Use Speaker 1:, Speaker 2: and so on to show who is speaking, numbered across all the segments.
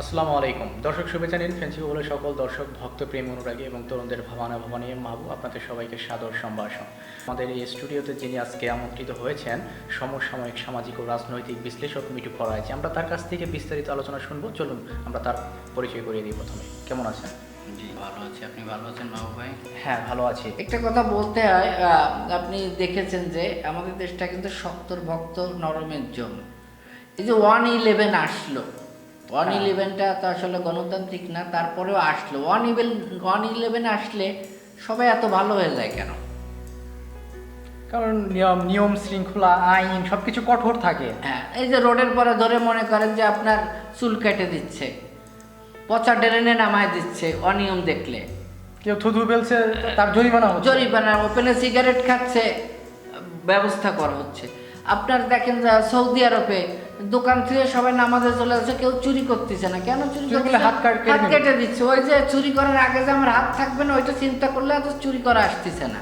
Speaker 1: আসসালামু আলাইকুম। দর্শক শুভেচ্ছা নিন ফেন্সি বলে সকল দর্শক ভক্ত প্রেম অনুরাগী এবং তরুণদের ভাবানা ভাবানী মাহবু আপনাদের সবাইকে সাদর সম্ভাষণ। আমাদের এই স্টুডিওতে যিনি আজকে আমন্ত্রিত হয়েছেন সমসাময়িক সামাজিক ও রাজনৈতিক বিশ্লেষক মিটু ফরাইছে আমরা তার কাছ থেকে বিস্তারিত আলোচনা শুনব। চলুন আমরা তার পরিচয় করিয়ে দিই প্রথমে। কেমন আছেন?
Speaker 2: জি ভালো আছি। আপনি ভালো আছেন বাবু ভাই?
Speaker 1: হ্যাঁ ভালো আছি।
Speaker 3: একটা কথা বলতে হয় আহ, আপনি দেখেছেন যে আমাদের দেশটা কিন্তু শক্তর ভক্ত নরমের জন্য। এই যে ওয়ান ইলেভেন আসলো ওয়ান
Speaker 1: হ্যাঁ।
Speaker 3: ইলেভেনটা তো আসলে গণতান্ত্রিক না তারপরেও আসলো। ওয়ান ইলেভেন ওয়ান ইলেভেন আসলে সবাই এত ভালো হয়ে যায় কেন?
Speaker 1: কারণ নিয়ম নিয়ম শৃঙ্খলা আইন সবকিছু কঠোর থাকে।
Speaker 3: হ্যাঁ এই যে রোডের পরে ধরে মনে করেন যে আপনার চুল কেটে দিচ্ছে পচা ড্রেনে নামায় দিচ্ছে অনিয়ম দেখলে।
Speaker 1: কেউ থুথু ফেলছে তার জরিমানা হচ্ছে।
Speaker 3: জরিমানা ওপেনে সিগারেট খাচ্ছে ব্যবস্থা করা হচ্ছে। আপনার দেখেন যা সৌদি আরবে দোকান থেকে সবাই নামাজে চলে যাচ্ছে কেউ চুরি করতেছে না। কেন চুরি
Speaker 1: করলে হাত কাট- কেটে
Speaker 3: হাত কেটে দিচ্ছে। ওই যে চুরি করার আগে যে আমার হাত থাকবে না ওইটা চিন্তা করলে এত চুরি করা আসতেছে না।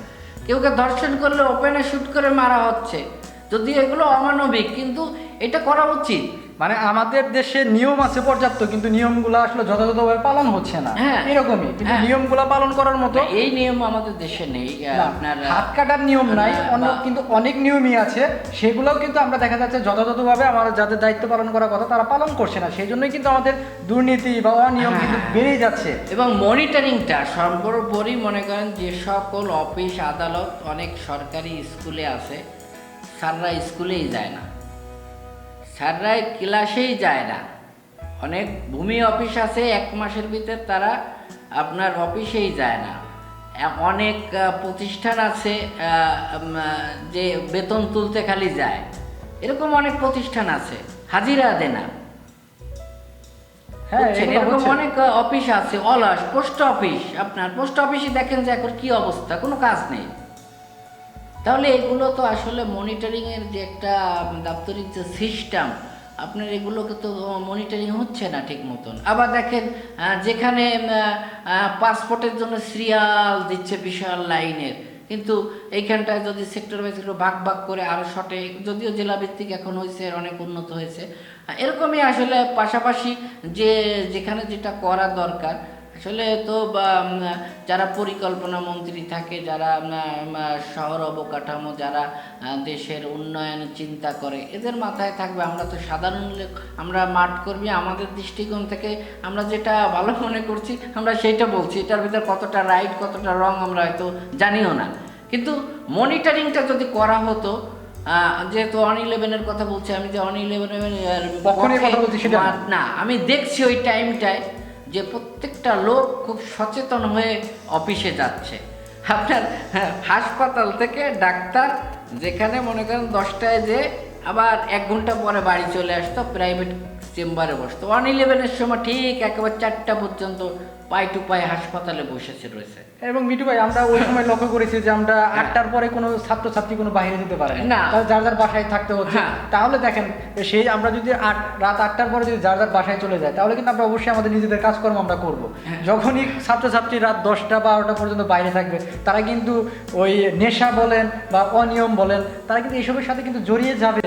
Speaker 3: কেউকে ধর্ষণ করলে ওপেনে শ্যুট করে মারা হচ্ছে। যদি এগুলো অমানবিক কিন্তু এটা করা উচিত।
Speaker 4: মানে আমাদের দেশে নিয়ম আছে পর্যাপ্ত কিন্তু নিয়মগুলো আসলে যথাযথভাবে পালন হচ্ছে না
Speaker 3: হ্যাঁ।
Speaker 4: এরকমই কিন্তু
Speaker 3: হ্যাঁ।
Speaker 4: নিয়মগুলো পালন করার মতো
Speaker 3: এই নিয়ম আমাদের দেশে নেই আপনার
Speaker 4: হাত কাটার নিয়ম নাই অন্য কিন্তু অনেক নিয়মই আছে সেগুলোও কিন্তু আমরা দেখা যাচ্ছে যথাযথভাবে আমার যাদের দায়িত্ব পালন করার কথা তারা পালন করছে না সেই জন্যই কিন্তু আমাদের দুর্নীতি বা অনিয়ম
Speaker 3: হ্যাঁ,
Speaker 4: কিন্তু। বেড়েই যাচ্ছে
Speaker 3: এবং মনিটরিংটা সর্বোপরি মনে করেন যে সকল অফিস আদালত অনেক সরকারি স্কুলে আছে স্যাররা স্কুলেই যায় না স্যাররা ক্লাসেই যায় না। অনেক ভূমি অফিস আছে এক মাসের ভিতর তারা আপনার অফিসেই যায় না। অনেক প্রতিষ্ঠান আছে যে বেতন তুলতে খালি যায়। এরকম অনেক প্রতিষ্ঠান আছে হাজিরা দেয় না।
Speaker 4: হ্যাঁ?
Speaker 3: এরকম অনেক অফিস আছে অলস পোস্ট অফিস। আপনার পোস্ট অফিসে দেখেন যে এখন কি অবস্থা কোনো কাজ নেই। তাহলে এগুলো তো আসলে মনিটরিং এর যে একটা দাপ্তরিক যে সিস্টেম আপনার এগুলোকে তো মনিটরিং হচ্ছে না ঠিক মতন। আবার দেখেন যেখানে পাসপোর্টের জন্য সিরিয়াল দিচ্ছে বিশাল লাইনের, কিন্তু এইখানটায় যদি সেক্টর বাই সেক্টর ভাগ ভাগ করে আরও শর্টে যদিও জেলা ভিত্তিক এখন হয়েছে অনেক উন্নত হয়েছে। এরকমই আসলে পাশাপাশি যে, যেখানে যেটা করা দরকার আসলে তো যারা পরিকল্পনা মন্ত্রী থাকে যারা শহর অবকাঠামো যারা দেশের উন্নয়ন চিন্তা করে এদের মাথায় থাকবে আমরা তো সাধারণ আমরা মাঠ কর্মী আমাদের দৃষ্টিকোণ থেকে আমরা যেটা ভালো মনে করছি আমরা সেইটা বলছি এটার ভিতর কতটা রাইট কতটা রং আমরা হয়তো জানিও না কিন্তু মনিটরিংটা যদি করা হতো যেহেতু অন ইলেভেনের কথা বলছি আমি যে অন ইলেভেনের।
Speaker 4: না
Speaker 3: আমি দেখছি ওই টাইমটায় যে প্রত্যেকটা লোক খুব সচেতন হয়ে অফিসে যাচ্ছে। আপনার হাসপাতাল থেকে ডাক্তার যেখানে মনে করেন দশটায় যে আবার এক ঘণ্টা পরে বাড়ি চলে আসতো প্রাইভেট চেম্বারে বসতো। ওয়ান ইলেভেনের সময় ঠিক একেবারে চারটা পর্যন্ত পাই টু পাই হাসপাতালে বসেছে রয়েছে।
Speaker 4: এবং মিটু ভাই আমরা ওই সময় লক্ষ্য করেছি যে আমরা আটটার পরে কোনো ছাত্রছাত্রী কোনো বাইরে যেতে পারে
Speaker 3: না।
Speaker 4: যার যার বাসায় থাকতে হচ্ছে।
Speaker 3: হ্যাঁ।
Speaker 4: তাহলে দেখেন সেই আমরা যদি আট রাত আটটার পরে যদি যার যার বাসায় চলে যায় তাহলে কিন্তু আমরা অবশ্যই আমাদের নিজেদের কাজকর্ম আমরা করব।
Speaker 3: হ্যাঁ।
Speaker 4: যখনই ছাত্রছাত্রী রাত দশটা বারোটা পর্যন্ত বাইরে থাকবে তারা কিন্তু ওই নেশা বলেন বা অনিয়ম বলেন তারা কিন্তু এইসবের সাথে কিন্তু জড়িয়ে যাবে।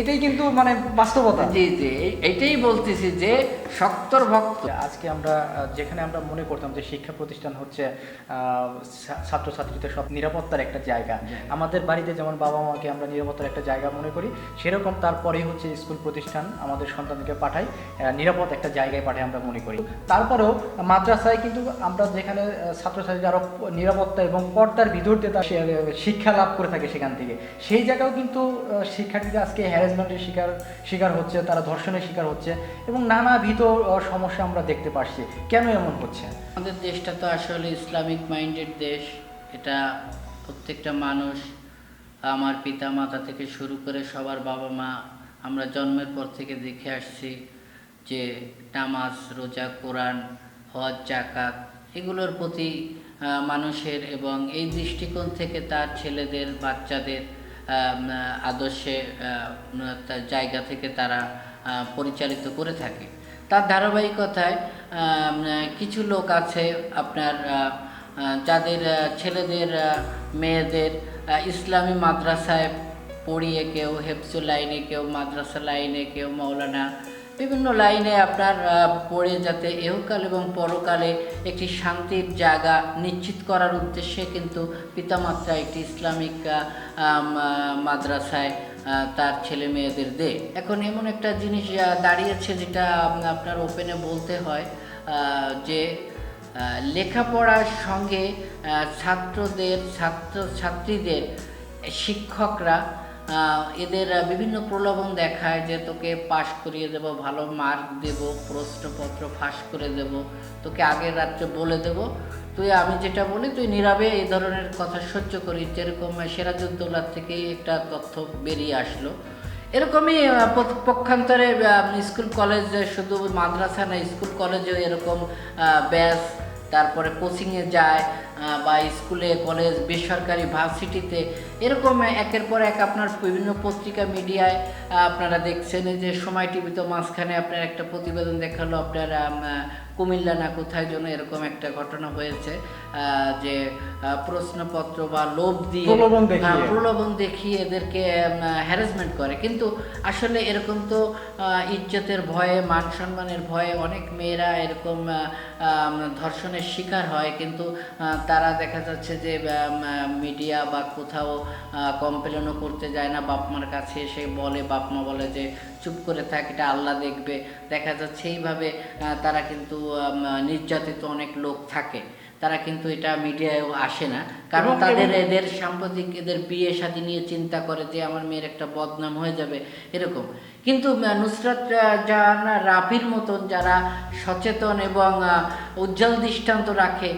Speaker 4: এটাই কিন্তু মানে বাস্তবতা।
Speaker 3: জি জি এটাই বলতেছি যে শক্তর ভক্ত।
Speaker 1: আজকে আমরা যেখানে আমরা মনে করতাম যে শিক্ষা প্রতিষ্ঠান হচ্ছে ছাত্রছাত্রীদের সব নিরাপত্তার একটা জায়গা। আমাদের বাড়িতে যেমন বাবা মাকে আমরা নিরাপত্তার একটা জায়গা মনে করি সেরকম তারপরেই হচ্ছে স্কুল প্রতিষ্ঠান আমাদের সন্তানকে পাঠাই নিরাপদ একটা জায়গায় পাঠাই আমরা মনে করি। তারপরেও মাদ্রাসায় কিন্তু আমরা যেখানে আহ, ছাত্রছাত্রী আরও নিরাপত্তা এবং পর্দার ভিতর দিয়ে তার শিক্ষা লাভ করে থাকে সেখান থেকে। সেই জায়গাও কিন্তু আহ, শিক্ষার্থীরা আজকে হ্যারাসমেন্টের শিকার শিকার হচ্ছে তারা ধর্ষণের শিকার হচ্ছে এবং নানা আহ, সমস্যা আমরা দেখতে পাচ্ছি কেন এমন হচ্ছে?
Speaker 3: আমাদের দেশটা তো আসলে ইসলামিক মাইন্ডেড দেশ। এটা প্রত্যেকটা মানুষ, আমার পিতা মাতা থেকে শুরু করে সবার বাবা মা, আমরা জন্মের পর থেকে দেখে আসছি যে নামাজ, রোজা, কোরআন, হজ জাকাত এগুলোর প্রতি মানুষের এবং এই দৃষ্টিকোণ থেকে তার ছেলেদের, বাচ্চাদের আদর্শে জায়গা থেকে তারা পরিচালিত করে থাকে। তার ধারাবাহিকতায় কিছু লোক আছে আপনার যাদের ছেলেদের মেয়েদের ইসলামী মাদ্রাসায় পড়িয়ে কেউ হেফসু লাইনে, কেউ মাদ্রাসা লাইনে, কেউ মৌলানা, বিভিন্ন লাইনে আপনার পড়ে যাতে এহকাল এবং পরকালে একটি শান্তির জায়গা নিশ্চিত করার উদ্দেশ্যে কিন্তু পিতামাত্রা একটি ইসলামিক মাদ্রাসায় তার ছেলে মেয়েদের দেয় এখন এমন একটা জিনিস দাঁড়িয়েছে যেটা আপনার ওপেনে বলতে হয় যে লেখাপড়ার সঙ্গে ছাত্রদের, ছাত্র, ছাত্রীদের, শিক্ষকরা এদের বিভিন্ন প্রলোভন দেখায় যে, তোকে পাশ করিয়ে দেব, ভালো মার্ক দেব, প্রশ্নপত্র ফাঁস করে দেব, তোকে আগের রাত্রে বলে দেব। তুই আমি যেটা বলি, তুই নীরবে এই ধরনের কথা সহ্য করিস। যেরকম সিরাজউদ্দৌলার থেকে একটা তথ্য বেরিয়ে আসলো। এরকমই পক্ষান্তরে স্কুল কলেজ শুধু মাদ্রাসা না, স্কুল কলেজেও এরকম ব্যাস, তারপরে কোচিংয়ে যায় বা স্কুলে কলেজ বেসরকারি ভার্সিটিতে এরকম একের পর এক আপনার বিভিন্ন পত্রিকা মিডিয়ায় আপনারা দেখছেন যে সময় টিভিতে মাঝখানে আপনার একটা প্রতিবেদন দেখাল আপনার কুমিল্লা না কোথায় যেন এরকম একটা ঘটনা হয়েছে যে প্রশ্নপত্র বা লোভ দিয়ে
Speaker 4: প্রলোভন দেখিয়ে।
Speaker 3: হ্যাঁ, এদেরকে হ্যারাসমেন্ট করে কিন্তু আসলে এরকম তো ইজ্জতের ভয়ে মান সম্মানের ভয়ে অনেক মেয়েরা এরকম ধর্ষণের শিকার হয় কিন্তু তারা দেখা যাচ্ছে যে মিডিয়া বা কোথাও কমপ্লেনও করতে যায় না বাপমার কাছে এসে বলে বাপমা বলে যে, চুপ করে থাক, এটা আল্লাহ দেখবে। দেখা যাচ্ছে এইভাবে তারা কিন্তু নির্যাতিত অনেক লোক থাকে। তারা কিন্তু এটা মিডিয়ায়ও আসে না। কারণ তাদের এদের সাম্প্রতিক এদের বিয়ে সাথে নিয়ে চিন্তা করে যে আমার মেয়ের একটা বদনাম হয়ে যাবে এরকম। কিন্তু নুসরাত যারা রাফির মতন যারা সচেতন এবং উজ্জ্বল দৃষ্টান্ত রাখে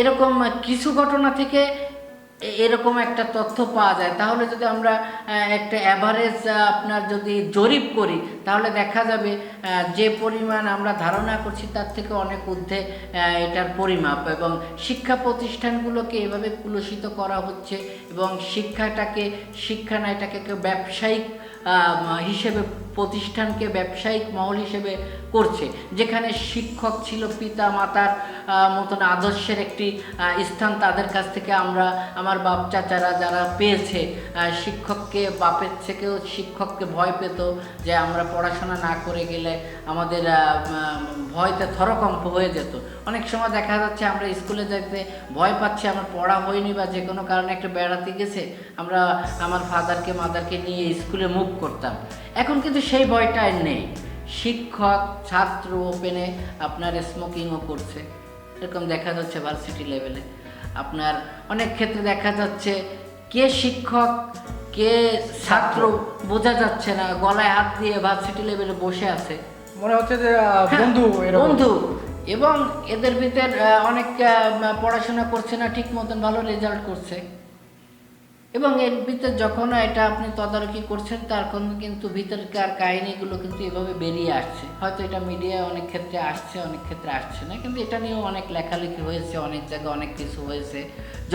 Speaker 3: এরকম কিছু ঘটনা থেকে এরকম একটা তথ্য পাওয়া যায়। তাহলে যদি আমরা একটা অ্যাভারেজ আপনার যদি জরিপ করি, তাহলে দেখা যাবে যে পরিমাণ আমরা ধারণা করছি তার থেকে অনেক ঊর্ধ্বে এটার পরিমাপ এবং শিক্ষা প্রতিষ্ঠানগুলোকে এভাবে কুলসিত করা হচ্ছে এবং শিক্ষাটাকে, শিক্ষা না এটাকে ব্যবসায়িক হিসেবে প্রতিষ্ঠানকে ব্যবসায়িক মহল হিসেবে করছে, যেখানে শিক্ষক ছিল পিতা মাতার মতন আদর্শের একটি স্থান তাদের কাছ থেকে আমরা, আমার বাপ চাচারা যারা পেয়েছে শিক্ষককে বাপের থেকেও শিক্ষককে ভয় পেত যে আমরা পড়াশোনা না করে গেলে আমাদের ভয়তে থরকম্প হয়ে যেত। অনেক সময় দেখা যাচ্ছে আমরা স্কুলে যেতে ভয় পাচ্ছি, আমার পড়া হয়নি বা যে কোনো কারণে একটু বেড়াতে গেছে, আমরা আমার ফাদারকে মাদারকে নিয়ে স্কুলে মুভ করতাম। এখন কিন্তু সেই ভয়টা আর নেই। শিক্ষক ছাত্র ওপেনে আপনার স্মোকিংও করছে। এরকম দেখা যাচ্ছে ভার্সিটি লেভেলে আপনার অনেক ক্ষেত্রে দেখা যাচ্ছে কে শিক্ষক কে ছাত্র বোঝা যাচ্ছে না গলায় হাত দিয়ে ভার্সিটি লেভেলে বসে আছে।
Speaker 4: মনে হচ্ছে যে
Speaker 3: হ্যাঁ,
Speaker 4: বন্ধু
Speaker 3: বন্ধু। এবং এদের ভিতর অনেক পড়াশোনা করছে না ঠিক মতন ভালো রেজাল্ট করছে। এবং এর ভিতর যখন এটা আপনি তদারকি করছেন, তখন কিন্তু ভিতরকার কাহিনীগুলো কিন্তু এভাবে বেরিয়ে আসছে। হয়তো এটা মিডিয়ায় অনেক ক্ষেত্রে আসছে, অনেক ক্ষেত্রে আসছে না। কিন্তু এটা নিয়েও অনেক লেখালেখি হয়েছে, অনেক জায়গায় অনেক কিছু হয়েছে।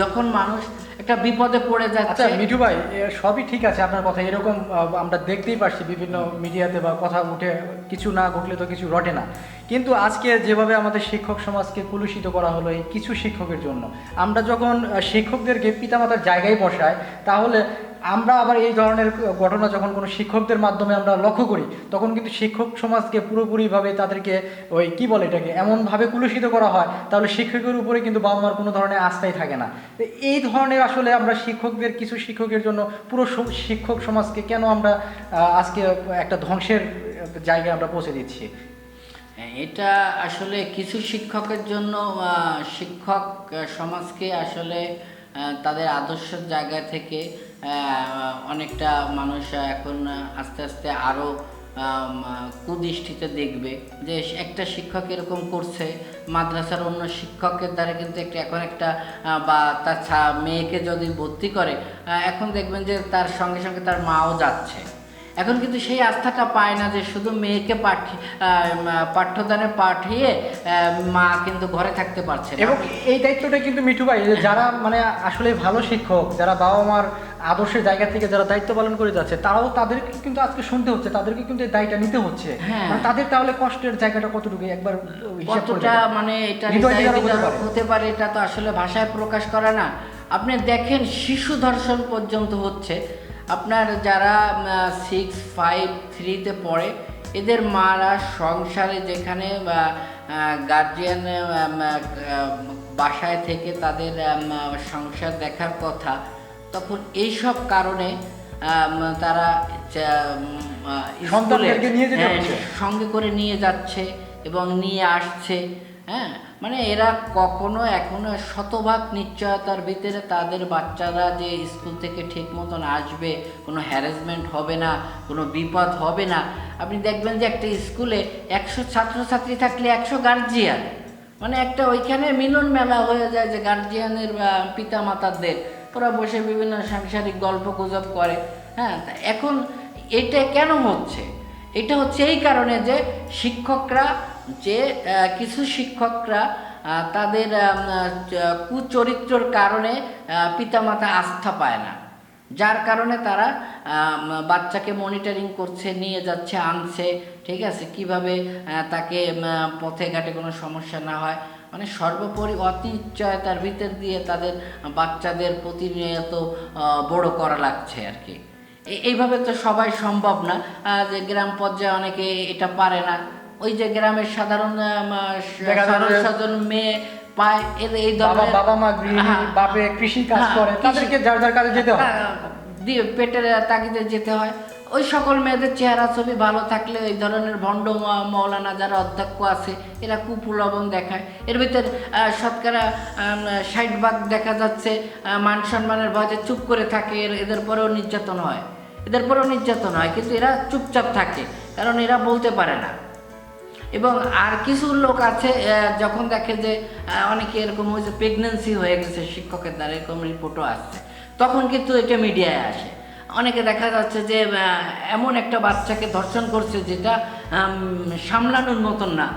Speaker 3: যখন মানুষ একটা বিপদে পড়ে
Speaker 4: আচ্ছা
Speaker 3: যাচ্ছে
Speaker 4: মিঠু ভাই সবই ঠিক আছে আপনার কথা। এরকম আমরা দেখতেই পারছি বিভিন্ন মিডিয়াতে বা কথা উঠে, কিছু না ঘটলে তো কিছু রটে না। কিন্তু আজকে যেভাবে আমাদের শিক্ষক সমাজকে কুলুষিত করা হলো এই কিছু শিক্ষকের জন্য, আমরা যখন শিক্ষকদেরকে পিতামাতার জায়গায় বসাই, তাহলে আমরা আবার এই ধরনের ঘটনা যখন কোনো শিক্ষকদের মাধ্যমে আমরা লক্ষ্য করি, তখন কিন্তু শিক্ষক সমাজকে পুরোপুরিভাবে তাদেরকে ওই কি বলে এটাকে, এমনভাবে কুলুষিত করা হয়, তাহলে শিক্ষকের উপরে কিন্তু বাবা মার কোনো ধরনের আস্থাই থাকে না। এই ধরনের আসলে আমরা শিক্ষকদের, কিছু শিক্ষকের জন্য পুরো শিক্ষক সমাজকে কেন আমরা আজকে একটা ধ্বংসের জায়গায় আমরা পৌঁছে দিচ্ছি?
Speaker 3: এটা আসলে কিছু শিক্ষকের জন্য শিক্ষক সমাজকে আসলে তাদের আদর্শ জায়গা থেকে অনেকটা মানুষ এখন আস্তে আস্তে আরও কুদৃষ্টিতে দেখবে যে একটা শিক্ষক এরকম করছে, মাদ্রাসার অন্য শিক্ষকের দ্বারা কিন্তু একটা, এখন একটা বা তার মেয়েকে যদি ভর্তি করে এখন দেখবেন যে তার সঙ্গে সঙ্গে তার মাও যাচ্ছে। এখন কিন্তু সেই আস্থাটা পায় না যে শুধু মেয়েকে পাঠিয়ে পাঠ্যদানে পাঠিয়ে মা কিন্তু ঘরে থাকতে পারছে
Speaker 4: এবং এই দায়িত্বটা কিন্তু মিঠু ভাই যারা মানে আসলে ভালো শিক্ষক যারা বাবা মার আদর্শের জায়গা থেকে যারা দায়িত্ব পালন করে যাচ্ছে তারাও তাদেরকে কিন্তু আজকে শুনতে হচ্ছে তাদেরকে কিন্তু এই দায়টা নিতে হচ্ছে।
Speaker 3: হ্যাঁ।
Speaker 4: মানে তাদের তাহলে কষ্টের জায়গাটা কতটুকু? একবার
Speaker 3: কতটা মানে এটা
Speaker 4: হতে পারে।
Speaker 3: এটা তো আসলে ভাষায় প্রকাশ করে না। আপনি দেখেন শিশু ধর্ষণ পর্যন্ত হচ্ছে আপনার যারা সিক্স ফাইভ থ্রিতে পড়ে এদের মারা সংসারে যেখানে গার্জিয়ান বাসায় থেকে তাদের সংসার দেখার কথা তখন এইসব কারণে তারা হ্যাঁ। সঙ্গে করে নিয়ে যাচ্ছে এবং নিয়ে আসছে হ্যাঁ? মানে এরা কখনো এখনও শতভাগ নিশ্চয়তার ভিতরে তাদের বাচ্চারা যে স্কুল থেকে ঠিক মতন আসবে, কোনো হ্যারাসমেন্ট হবে না, কোনো বিপদ হবে না। আপনি দেখবেন যে একটা স্কুলে একশো ছাত্রছাত্রী থাকলে একশো গার্জিয়ান মানে একটা ওইখানে মিলন মেলা হয়ে যায় যে গার্জিয়ানের পিতা মাতাদের ওরা বসে বিভিন্ন সাংসারিক গল্প গুজব করে। হ্যাঁ এখন এটা কেন হচ্ছে? এটা হচ্ছে এই কারণে যে শিক্ষকরা যে কিছু শিক্ষকরা তাদের কুচরিত্রর কারণে পিতামাতা আস্থা পায় না। যার কারণে তারা বাচ্চাকে মনিটরিং করছে, নিয়ে যাচ্ছে, আনছে, ঠিক আছে? কীভাবে তাকে পথে ঘাটে কোনো সমস্যা না হয়? মানে সর্বোপরি অনিশ্চয়তার ভিতর দিয়ে তাদের বাচ্চাদের প্রতিনিয়ত বড় করা লাগছে আর কি এইভাবে তো সবাই সম্ভব না যে গ্রাম পর্যায়ে অনেকে এটা পারে না। ওই যে গ্রামের সাধারণ সাধারণ মেয়ে পায় এর এই ধরনের
Speaker 4: বাবা মা গৃহিণী
Speaker 3: হ্যাঁ,
Speaker 4: বাপে কৃষি কাজ
Speaker 3: হ্যাঁ,
Speaker 4: করে তাদেরকে যার যার কাজে যেতে হয়।
Speaker 3: হ্যাঁ, দিয়ে পেটের তাগিদে যেতে হয়। ওই সকল মেয়েদের চেহারা ছবি ভালো থাকলে এই ধরনের ভণ্ড মৌলানা যারা অধ্যক্ষ আছে এরা কুপুলবন দেখায়। এর ভিতর শতকরা ষাট ভাগ দেখা যাচ্ছে মান সম্মানের ভয়ে চুপ করে থাকে এদের পরেও নির্যাতন হয়। এদের পরেও নির্যাতন হয় কিন্তু এরা চুপচাপ থাকে কারণ এরা বলতে পারে না। এবং আর কিছু লোক আছে যখন দেখে যে অনেকে এরকম হয়েছে প্রেগনেন্সি হয়ে গেছে, শিক্ষকের দ্বারা এরকম রিপোর্টও আসছে, তখন কিন্তু এটা মিডিয়ায় আসে। অনেকে দেখা যাচ্ছে যে এমন একটা বাচ্চাকে ধর্ষণ করছে যেটা সামলানোর মতন না,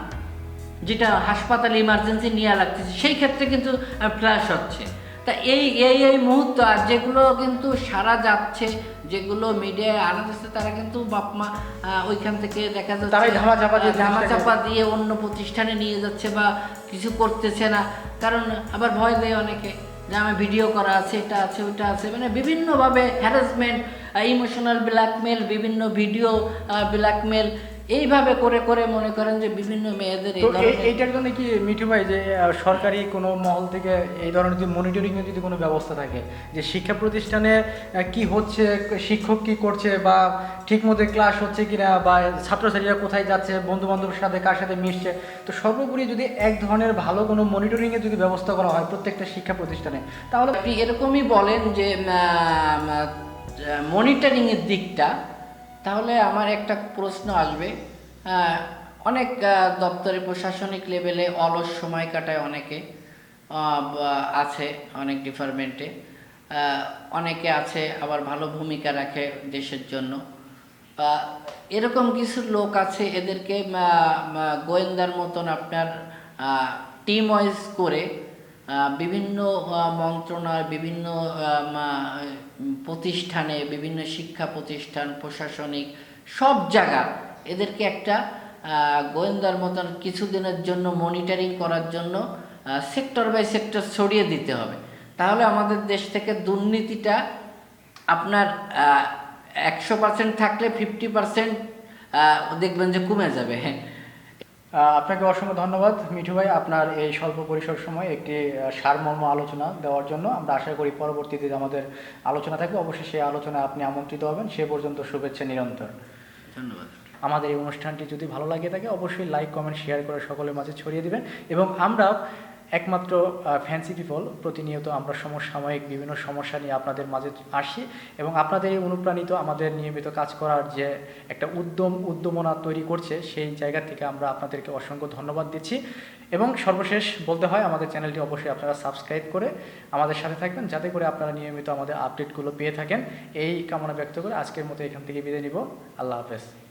Speaker 3: যেটা হাসপাতালে ইমার্জেন্সি নিয়ে লাগতেছে, সেই ক্ষেত্রে কিন্তু ফ্ল্যাশ হচ্ছে। তা এই এই এই মুহূর্ত আর যেগুলো কিন্তু সারা যাচ্ছে যেগুলো মিডিয়ায় আনা যাচ্ছে তারা কিন্তু বাপ মা ওইখান থেকে দেখা যাচ্ছে
Speaker 4: দিয়ে
Speaker 3: আহ, ধামাচাপা দিয়ে অন্য প্রতিষ্ঠানে নিয়ে যাচ্ছে বা কিছু করতেছে না। কারণ আবার ভয় দেয় অনেকে যে আমি ভিডিও করা আছে এটা আছে ওইটা আছে। মানে বিভিন্নভাবে হ্যারাসমেন্ট ইমোশনাল ব্ল্যাকমেল বিভিন্ন ভিডিও ব্ল্যাকমেল এইভাবে করে করে মনে করেন যে বিভিন্ন মেয়েদের
Speaker 4: এইটার জন্য কি মিঠু ভাই যে সরকারি কোনো মহল থেকে এই ধরনের যদি মনিটরিং এর যদি কোনো ব্যবস্থা থাকে যে শিক্ষা প্রতিষ্ঠানে কি হচ্ছে শিক্ষক কি করছে বা ঠিক মতো ক্লাস হচ্ছে কিনা বা ছাত্রছাত্রীরা কোথায় যাচ্ছে বন্ধু বান্ধবের সাথে কার সাথে মিশছে তো সর্বোপরি যদি এক ধরনের ভালো কোনো মনিটরিং এর যদি ব্যবস্থা করা হয় প্রত্যেকটা শিক্ষা প্রতিষ্ঠানে তাহলে
Speaker 3: আপনি এরকমই বলেন যে মনিটরিং এর দিকটা তাহলে আমার একটা প্রশ্ন আসবে। অনেক দপ্তরে প্রশাসনিক লেভেলে অলস সময় কাটায় অনেকে আছে অনেক ডিপার্টমেন্টে। অনেকে আছে, আবার ভালো ভূমিকা রাখে দেশের জন্য। এরকম কিছু লোক আছে, এদেরকে গোয়েন্দার মতন আপনার টিম ওয়াইজ করে বিভিন্ন মন্ত্রণালয়, বিভিন্ন প্রতিষ্ঠানে, বিভিন্ন শিক্ষা প্রতিষ্ঠান, প্রশাসনিক, সব জায়গা এদেরকে একটা গোয়েন্দার মতন কিছুদিনের জন্য মনিটরিং করার জন্য সেক্টর বাই সেক্টর ছড়িয়ে দিতে হবে। তাহলে আমাদের দেশ থেকে দুর্নীতিটা আপনার একশো পার্সেন্ট থাকলে ফিফটি পার্সেন্ট দেখবেন যে কমে যাবে। হ্যাঁ
Speaker 4: আপনাকে অসংখ্য ধন্যবাদ মিঠু ভাই আপনার এই স্বল্প পরিসর সময় একটি সারমর্ম আলোচনা দেওয়ার জন্য। আমরা আশা করি পরবর্তীতে আমাদের আলোচনা থাকবে অবশ্যই সেই আলোচনায় আপনি আমন্ত্রিত হবেন। সে পর্যন্ত শুভেচ্ছা নিরন্তর।
Speaker 3: ধন্যবাদ।
Speaker 4: আমাদের এই অনুষ্ঠানটি যদি ভালো লাগে থাকে অবশ্যই লাইক কমেন্ট শেয়ার করে সকলের মাঝে ছড়িয়ে দিবেন। এবং আমরা একমাত্র ফ্যান্সি পিপল প্রতিনিয়ত আমরা সমসাময়িক বিভিন্ন সমস্যা নিয়ে আপনাদের মাঝে আসি এবং আপনাদের অনুপ্রাণিত, আমাদের নিয়মিত কাজ করার যে একটা উদ্যম উদ্যমনা তৈরি করছে, সেই জায়গা থেকে আমরা আপনাদেরকে অসংখ্য ধন্যবাদ দিচ্ছি। এবং সর্বশেষ বলতে হয়, আমাদের চ্যানেলটি অবশ্যই আপনারা সাবস্ক্রাইব করে আমাদের সাথে থাকবেন, যাতে করে আপনারা নিয়মিত আমাদের আপডেটগুলো পেয়ে থাকেন। এই কামনা ব্যক্ত করে আজকের মতো এখান থেকে বিদায় নিব। আল্লাহ হাফেজ।